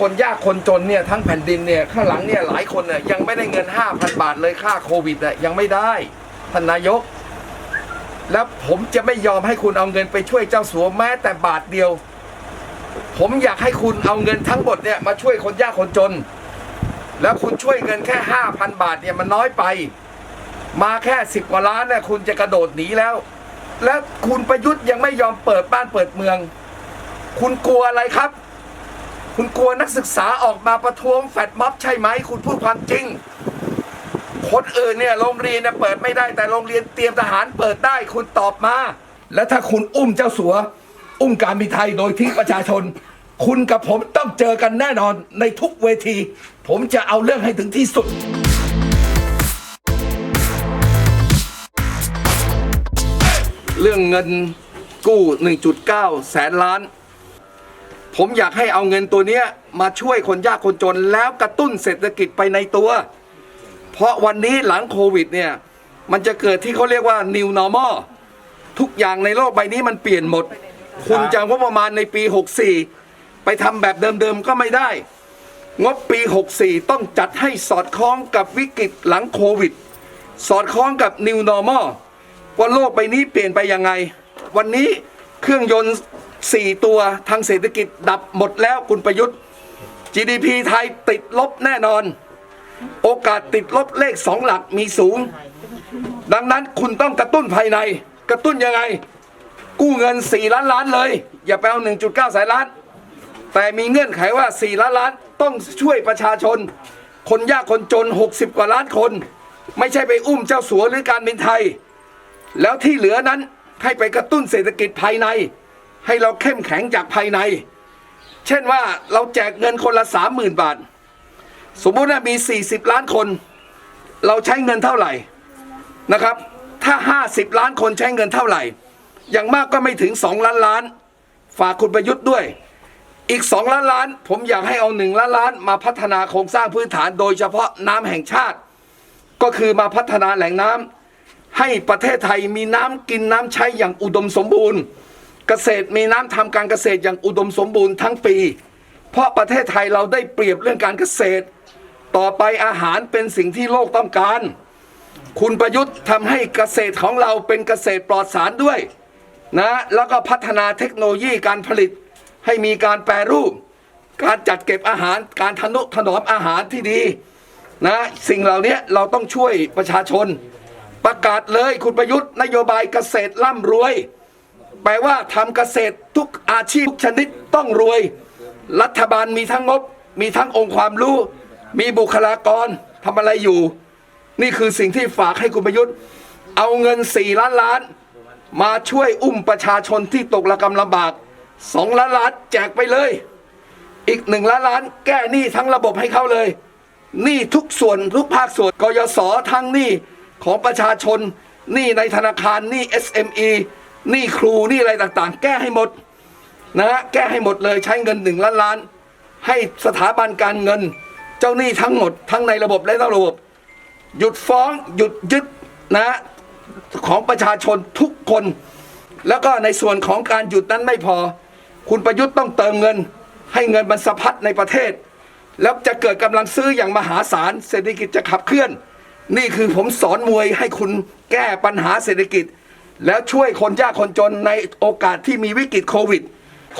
คนยากคนจนเนี่ยทั้งแผ่นดินเนี่ยข้างหลังเนี่ยหลายคนเนี่ยยังไม่ได้เงิน 5,000 บาทเลยค่าโควิดอะยังไม่ได้ท่านนายก แล้วผมจะไม่ยอมให้คุณเอาเงินไปช่วยเจ้าสัวแม้แต่บาทเดียว ผมอยากให้คุณเอาเงินทั้งหมดเนี่ยมาช่วยคนยากคนจน แล้วคุณช่วยเงินแค่5,000 บาทเนี่ยมันน้อยไป มาแค่สิบกว่าล้านเนี่ยคุณจะกระโดดหนีแล้ว และคุณประยุทธ์ยังไม่ยอมเปิดบ้านเปิดเมือง คุณกลัวอะไรครับ คุณกลัวนักศึกษาออกมาประท้วงแฟดม็อบใช่ไหม คุณพูดความจริง คนอื่นเนี่ยโรงเรียนเนี่ยเปิดไม่ได้แต่โรงเรียนเตรียมทหารเปิดได้คุณตอบมา และถ้าคุณอุ้มเจ้าสัว อุ้มการบินไทยโดยทิ้งประชาชน คุณกับผมต้องเจอกันแน่นอนในทุกเวที ผมจะเอาเรื่องให้ถึงที่สุดเรื่องเงินกู้ 1.9 แสนล้าน ผมอยากให้เอาเงินตัวเนี้ยมาช่วยคนยากคนจนแล้วกระตุ้นเศรษฐกิจไปในตัว เพราะวันนี้หลังโควิดเนี่ยมันจะเกิดที่เขาเรียกว่า new normal ทุกอย่างในโลกใบนี้มันเปลี่ยนหมด คุณจะงบประมาณในปี 64 ไปทำแบบเดิมๆก็ไม่ได้ งบปี 64 ต้องจัดให้สอดคล้องกับวิกฤตหลังโควิด สอดคล้องกับ new normal ว่าโลกใบนี้เปลี่ยนไปยังไง วันนี้เครื่องยนต์ 4 ตัวทางเศรษฐกิจดับหมดแล้วคุณประยุทธ์ GDP ไทยติดลบแน่นอน โอกาสติดลบเลขสองหลักมีสูง ดังนั้นคุณต้องกระตุ้นภายใน กระตุ้นยังไง กู้เงิน 4 ล้านล้านเลย อย่าไปเอา 1.9แสนล้าน แต่มีเงื่อนไขว่า 4 ล้านล้านต้องช่วยประชาชน คนยากคนจน 60 กว่าล้านคน ไม่ใช่ไปอุ้มเจ้าสัวหรือการบินไทย แล้วที่เหลือนั้นให้ไปกระตุ้นเศรษฐกิจภายใน ให้เราเข้มแข็งจากภายใน เช่นว่าเราแจกเงินคนละ30,000บาท สมมุติว่ามี 40 ล้านคน เราใช้เงินเท่าไหร่นะครับ ถ้า 50 ล้านคนใช้เงินเท่าไหร่ อย่างมากก็ไม่ถึง 2 ล้านล้าน ฝากคุณประยุทธ์ด้วย อีก 2 ล้านล้าน ผมอยากให้เอา1ล้านล้าน มาพัฒนาโครงสร้างพื้นฐานโดยเฉพาะน้ำแห่งชาติ ก็คือมาพัฒนาแหล่งน้ำให้ประเทศไทยมีน้ำกินน้ำใช้อย่างอุดมสมบูรณ์ เกษตรมีน้ำทำการเกษตรอย่างอุดมสมบูรณ์ทั้งปี เพราะประเทศไทยเราได้เปรียบเรื่องการเกษตร ต่อไปอาหารเป็นสิ่งที่โลกต้องการ คุณประยุทธ์ทำให้เกษตรของเราเป็นเกษตรปลอดสารด้วยนะแล้วก็พัฒนาเทคโนโลยีการผลิตให้มีการแปรรูป การจัดเก็บอาหารการทนุถนอมอาหารที่ดีนะสิ่งเหล่านี้เราต้องช่วยประชาชน ประกาศเลยคุณประยุทธ์นโยบายเกษตรร่ำรวย แปลว่าทำเกษตรทุกอาชีพทุกชนิดต้องรวย รัฐบาลมีทั้งงบ มีทั้งองค์ความรู้ มีบุคลากรทำอะไรอยู่ นี่คือสิ่งที่ฝากให้คุณประยุทธ์ เอาเงิน 4 ล้านล้าน มาช่วยอุ้มประชาชนที่ตกระกำลำบาก 2 ล้านล้านแจกไปเลย อีกหนึ่งล้านล้าน แก้หนี้ทั้งระบบให้เขาเลยหนี้ทุกส่วนทุกภาคส่วนกยศทั้งหนี้ของประชาชนหนี้ในธนาคารหนี้ SME หนี้ครูหนี้อะไรต่างๆ แก้ให้หมดนะฮะแก้ให้หมดเลยใช้เงินหนึ่งล้านล้าน ให้สถาบันการเงิน เจ้าหนี้ทั้งหมด ทั้งในระบบและนอกระบบ หยุดฟ้องหยุดยึดนะของประชาชนทุกคน แล้วก็ในส่วนของการหยุดนั้นไม่พอ คุณประยุทธ์ต้องเติมเงิน ให้เงินมันสะพัดในประเทศ แล้วจะเกิดกำลังซื้ออย่างมหาศาลเศรษฐกิจจะขับเคลื่อน นี่คือผมสอนมวยให้คุณแก้ปัญหาเศรษฐกิจ แล้วช่วยคนยากคนจนในโอกาสที่มีวิกฤตโควิด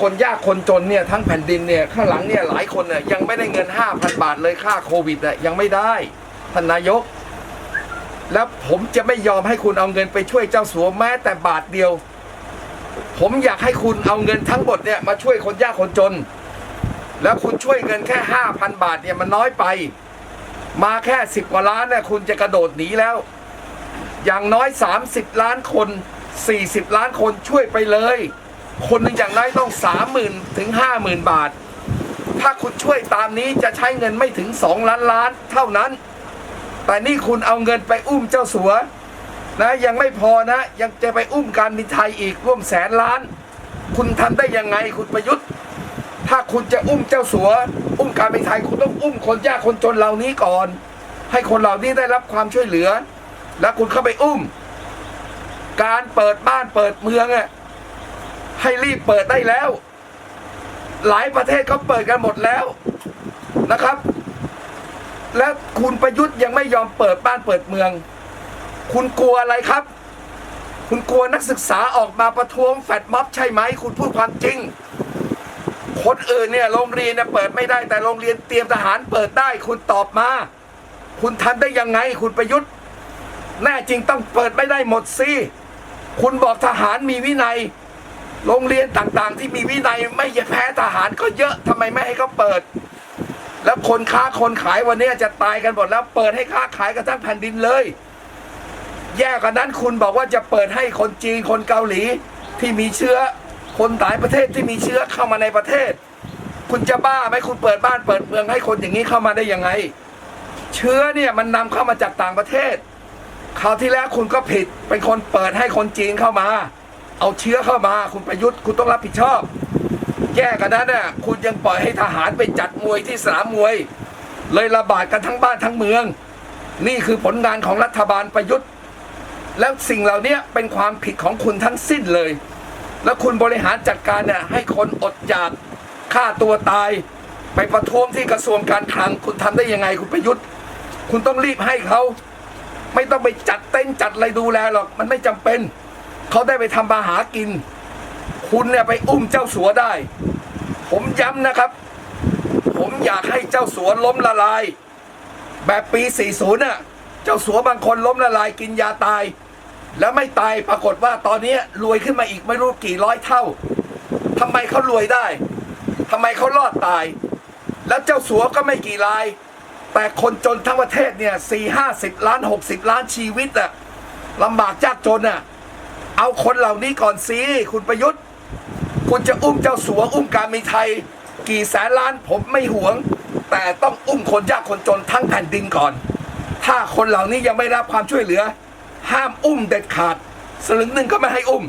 คนยากคนจนเนี่ยทั้งแผ่นดินเนี่ยข้างหลังเนี่ยหลายคนเนี่ยยังไม่ได้เงิน 5,000 บาทเลยค่าโควิดอะยังไม่ได้ท่านนายก แล้วผมจะไม่ยอมให้คุณเอาเงินไปช่วยเจ้าสัวแม้แต่บาทเดียว ผมอยากให้คุณเอาเงินทั้งหมดเนี่ยมาช่วยคนยากคนจน แล้วคุณช่วยเงินแค่ 5,000 บาทเนี่ยมันน้อยไป มาแค่ 10กว่าล้านเนี่ยคุณจะกระโดดหนีแล้ว อย่างน้อย 30 ล้านคน 40 ล้านคนช่วยไปเลย คนหนึ่งอย่างน้อยต้อง 30,000 ถึง 50,000 บาท ถ้าคุณช่วยตามนี้จะใช้เงินไม่ถึง 2 ล้านล้านเท่านั้น แต่นี่คุณเอาเงินไปอุ้มเจ้าสัวนะยังไม่พอนะยังจะไปอุ้มการบินไทยอีกร่วมแสนล้าน คุณทำได้ยังไงคุณประยุทธ์ ถ้าคุณจะอุ้มเจ้าสัว อุ้มการบินไทยคุณต้องอุ้มคนยากคนจนเหล่านี้ก่อน ให้คนเหล่านี้ได้รับความช่วยเหลือ แล้วคุณเข้าไปอุ้ม การเปิดบ้านเปิดเมืองอะให้รีบเปิดได้แล้ว หลายประเทศเขาเปิดกันหมดแล้วนะครับ และคุณประยุทธ์ยังไม่ยอมเปิดบ้านเปิดเมือง คุณกลัวอะไรครับ คุณกลัวนักศึกษาออกมาประท้วงแฟดม็อบใช่ไหม คุณพูดความจริงคนอื่นเนี่ยโรงเรียนเนี่ยเปิดไม่ได้แต่โรงเรียนเตรียมทหารเปิดได้ คุณตอบมา คุณทำได้ยังไงคุณประยุทธ์ แน่จริงต้องเปิดไม่ได้หมดสิคุณบอกทหารมีวินัย โรงเรียนต่างๆ ที่มีวินัยไม่แพ้ทหารก็เยอะทำไมไม่ให้เขาเปิด แล้วคนค้าคนขายวันนี้จะตายกันหมดแล้วเปิดให้ค้าขายกันทั้งแผ่นดินเลย แย่กว่านั้นคุณบอกว่าจะเปิดให้คนจีนคนเกาหลีที่มีเชื้อคนหลายประเทศที่มีเชื้อเข้ามาในประเทศ คุณจะบ้าไหมคุณเปิดบ้านเปิดเมืองให้คนอย่างนี้เข้ามาได้ยังไง เชื้อเนี่ยมันนำเข้ามาจากต่างประเทศ คราวที่แล้วคุณก็ผิดเป็นคนเปิดให้คนจีนเข้ามา เอาเชื้อเข้ามา คุณประยุทธ์คุณต้องรับผิดชอบ แย่กันนั้นน่ะคุณยังปล่อยให้ทหารไปจัดมวยที่สนามมวย เลยระบาดกันทั้งบ้านทั้งเมือง นี่คือผลงานของรัฐบาลประยุทธ์ แล้วสิ่งเหล่านี้เป็นความผิดของคุณทั้งสิ้นเลย แล้วคุณบริหารจัดการเนี่ยให้คนอดอยากฆ่าตัวตาย ไปประท้วงที่กระทรวงการคลังคุณทำได้ยังไงคุณประยุทธ์ คุณต้องรีบให้เขา ไม่ต้องไปจัดเต้นจัดอะไรดูแลหรอกมันไม่จำเป็น เขาได้ไปทำมาหากิน คุณเนี่ยไปอุ้มเจ้าสัวได้ ผมย้ำนะครับ ผมอยากให้เจ้าสัวล้มละลาย แบบปี 40น่ะเจ้าสัวบางคนล้มละลายกินยาตาย แล้วไม่ตายปรากฏว่าตอนนี้รวยขึ้นมาอีกไม่รู้กี่ร้อยเท่าทำไมเขารวยได้ทำไมเขารอดตาย แล้วเจ้าสัวก็ไม่กี่ราย แต่คนจนทั้งประเทศเนี่ยสี่ห้าสิบล้านหกสิบล้านชีวิตอะลำบากยากจนอะเอาคนเหล่านี้ก่อนสิคุณประยุทธ์ คุณจะอุ้มเจ้าสัวอุ้มการมีไทย กี่แสนล้านผมไม่หวง แต่ต้องอุ้มคนยากคนจนทั้งแผ่นดินก่อน ถ้าคนเหล่านี้ยังไม่รับความช่วยเหลือ ห้ามอุ้มเด็ดขาด สลึงหนึ่งก็ไม่ให้อุ้ม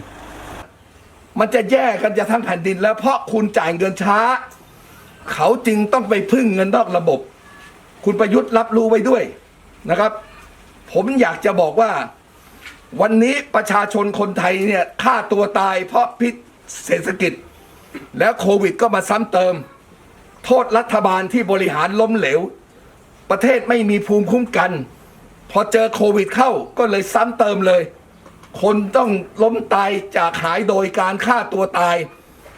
มันจะแย่กันจะทั้งแผ่นดินแล้วเพราะคุณจ่ายเงินช้า เขาจึงต้องไปพึ่งเงินนอกระบบ คุณประยุทธ์รับรู้ไว้ด้วยนะครับ ผมอยากจะบอกว่าวันนี้ประชาชนคนไทยเนี่ยฆ่าตัวตายเพราะพิษเศรษฐกิจ แล้วโควิดก็มาซ้ำเติม โทษรัฐบาลที่บริหารล้มเหลว ประเทศไม่มีภูมิคุ้มกัน พอเจอโควิดเข้าก็เลยซ้ำเติมเลย คนต้องล้มตายจากหายโดยการฆ่าตัวตาย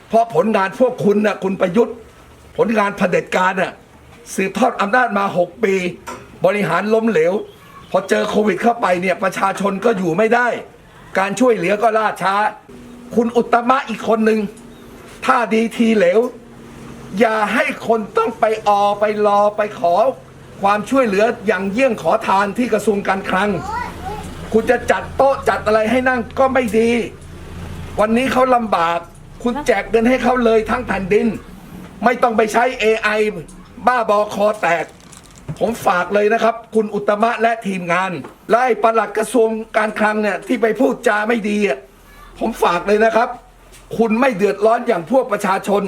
เพราะผลงานพวกคุณน่ะคุณประยุทธ์ ผลงานเผด็จการน่ะ สืบทอดอำนาจมา 6 ปี บริหารล้มเหลว พอเจอโควิดเข้าไปเนี่ยประชาชนก็อยู่ไม่ได้ การช่วยเหลือก็ล่าช้า คุณอุตมะอีกคนหนึ่งถ้าดีทีเหลว อย่าให้คนต้องไปออไปรอไปขอ ความช่วยเหลืออย่างเยี่ยงขอทานที่กระทรวงการคลัง คุณจะจัดโต๊ะจัดอะไรให้นั่งก็ไม่ดี วันนี้เขาลำบาก คุณแจกเงินให้เขาเลยทั้งแผ่นดิน ไม่ต้องไปใช้ AI บ้าบอคอแตก ผมฝากเลยนะครับ คุณอุตมะและทีมงานและไอ้ปลัดกระทรวงการคลังเนี่ยที่ไปพูดจาไม่ดีอะผมฝากเลยนะครับ คุณไม่เดือดร้อนอย่างพวกประชาชน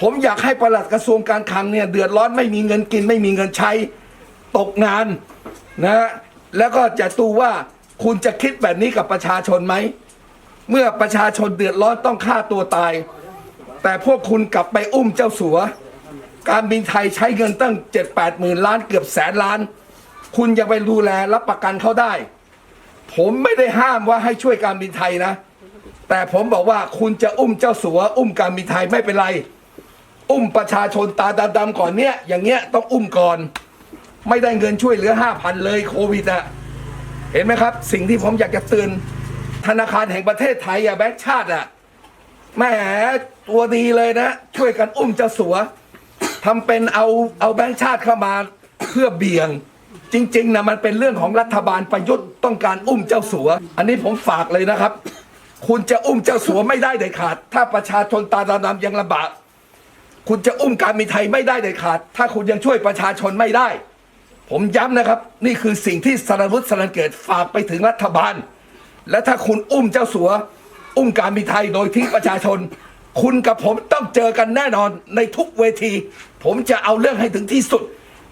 ผมอยากให้ปลัดกระทรวงการคลังเนี่ยเดือดร้อนไม่มีเงินกิน ไม่มีเงินใช้ตกงานนะแล้วก็จะดูว่าคุณจะคิดแบบนี้กับประชาชนไหม เมื่อประชาชนเดือดร้อนต้องฆ่าตัวตาย แต่พวกคุณกลับไปอุ้มเจ้าสัว การบินไทยใช้เงินตั้งเจ็ดแปดหมื่นล้านเกือบแสนล้าน คุณยังไปดูแลรับประกันเขาได้ ผมไม่ได้ห้ามว่าให้ช่วยการบินไทยนะ แต่ผมบอกว่าคุณจะอุ้มเจ้าสัว อุ้มการบินไทยไม่เป็นไร อุ้มประชาชนตาดำๆก่อนเนี้ยอย่างเงี้ยต้องอุ้มก่อน ไม่ได้เงินช่วยเหลือห้าพันเลยโควิดอะเห็นไหมครับ สิ่งที่ผมอยากจะเตือนธนาคารแห่งประเทศไทยอะแบงค์ชาติอะแหมตัวดีเลยนะ ช่วยกันอุ้มเจ้าสัว ทำเป็นเอาเอาแบงค์ชาติเข้ามาเพื่อเบี่ยง จริงๆนะมันเป็นเรื่องของรัฐบาลประยุทธ์ต้องการอุ้มเจ้าสัว อันนี้ผมฝากเลยนะครับ คุณจะอุ้มเจ้าสัวไม่ได้เด็ดขาด ถ้าประชาชนตาดำๆยังลำบากคุณจะอุ้มการมีไทยไม่ได้เด็ดขาด ถ้าคุณยังช่วยประชาชนไม่ได้ ผมย้ำนะครับ นี่คือสิ่งที่สารวุฒิสรันเกิดฝากไปถึงรัฐบาล และถ้าคุณอุ้มเจ้าสัว อุ้มการมีไทยโดยทิ้งประชาชน คุณกับผมต้องเจอกันแน่นอนในทุกเวที ผมจะเอาเรื่องให้ถึงที่สุด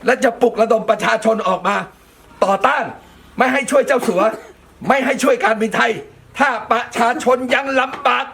และจะปลุกระดมประชาชนออกมา ต่อต้านไม่ให้ช่วยเจ้าสัว ไม่ให้ช่วยการบินไทย ถ้าประชาชนยังลำบาก